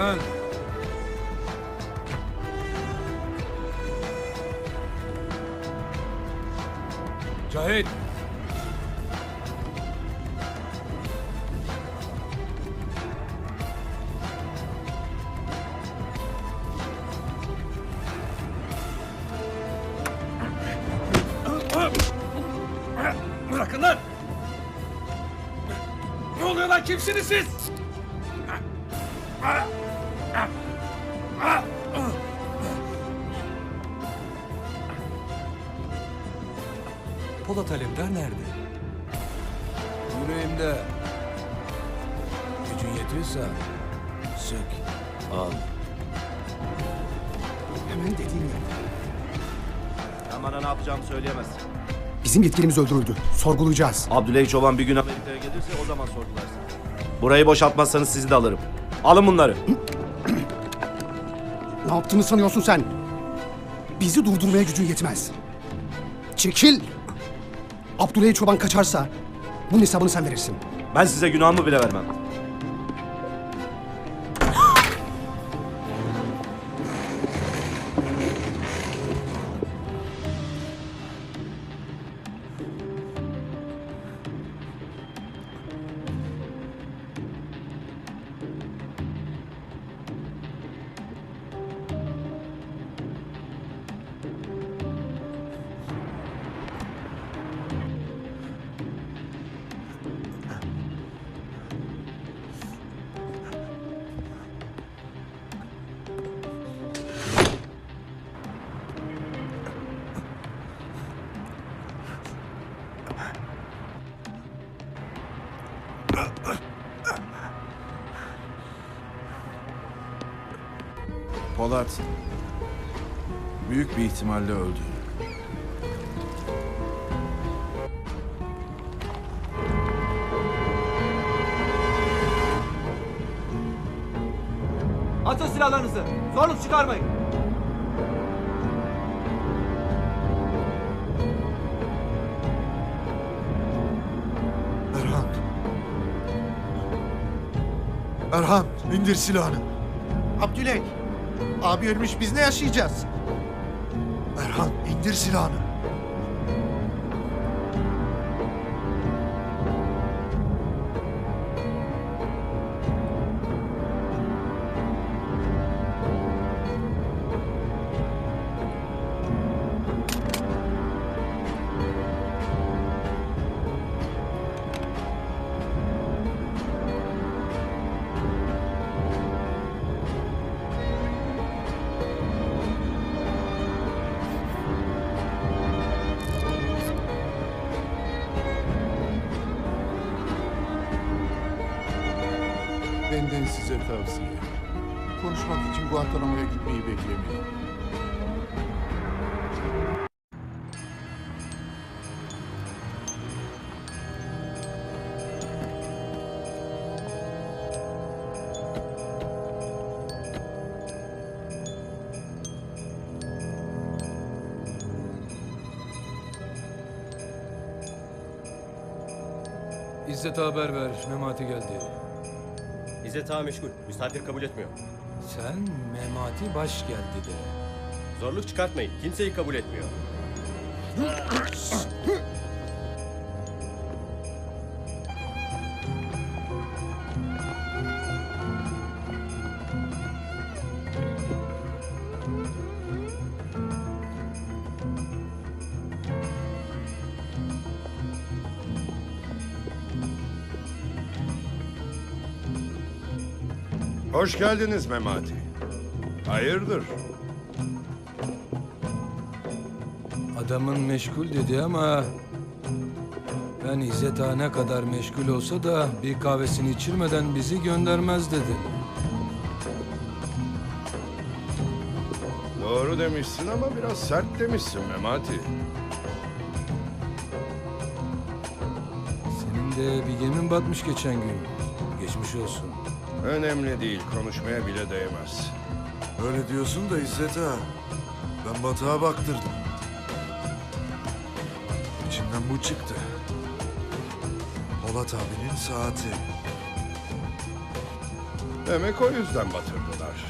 Dön. Cahit. Bırakın! Ne oluyor lan? Kimsiniz siz? Polat Alemdar nerede? Yüreğimde. Gücün yetiyorsa sık, al. Hemen dediğimi yap. Sen bana ne yapacağımı söyleyemezsin. Bizim yetkilimiz öldürüldü. Sorgulayacağız. Abdüley Çoban bir gün Amerika'ya gelirse o zaman sorgularsın. Burayı boşaltmazsanız sizi de alırım. Alın bunları. Ne yaptığını sanıyorsun sen? Bizi durdurmaya gücün yetmez. Çekil! Abdüley Çoban kaçarsa bunun hesabını sen verirsin. Ben size günahımı bile vermem. Polat büyük bir ihtimalle öldü. Atın silahlarınızı. Zorluk çıkarmayın. Erhan. Erhan indir silahını. Abdüley. Abi ölmüş biz ne yaşayacağız? Erhan indir silahını. Benden size tavsiye. Konuşmak için Guantanamo'ya gitmeyi beklemeyin. İzzet'e haber ver. Memati geldi. İzzet Ağa meşgul. Misafir kabul etmiyor. Sen Memati baş geldi de. Zorluk çıkartmayın. Kimseyi kabul etmiyor. Hoş geldiniz Memati. Hayırdır? Adamın meşgul dedi ama... Ben İzzet Ağa ne kadar meşgul olsa da bir kahvesini içirmeden bizi göndermez dedi. Doğru demişsin ama biraz sert demişsin Memati. Senin de bir gemin batmış geçen gün. Geçmiş olsun. Önemli değil, konuşmaya bile değmez. Öyle diyorsun da İzzet ha. Ben batağa baktırdım. İçinden bu çıktı. Polat abinin saati. Demek o yüzden batırdılar.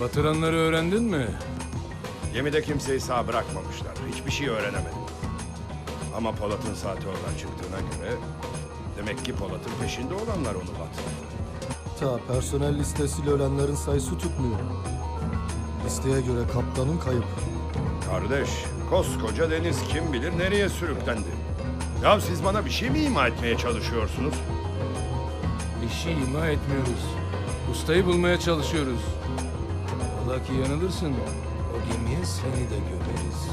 Batıranları öğrendin mi? Gemide kimseyi sağ bırakmamışlar. Hiçbir şey öğrenemedim. Ama Polat'ın saati oradan çıktığına göre... Demek ki Polat'ın peşinde olanlar onu batırdı. Ta personel listesiyle ölenlerin sayısı tutmuyor. Listeye göre kaptanın kayıp. Kardeş, koskoca deniz kim bilir nereye sürüklendi. Ya siz bana bir şey mi ima etmeye çalışıyorsunuz? Bir şey ima etmiyoruz. Ustayı bulmaya çalışıyoruz. Ola ki yanılırsın. O gemiye seni de gömeriz.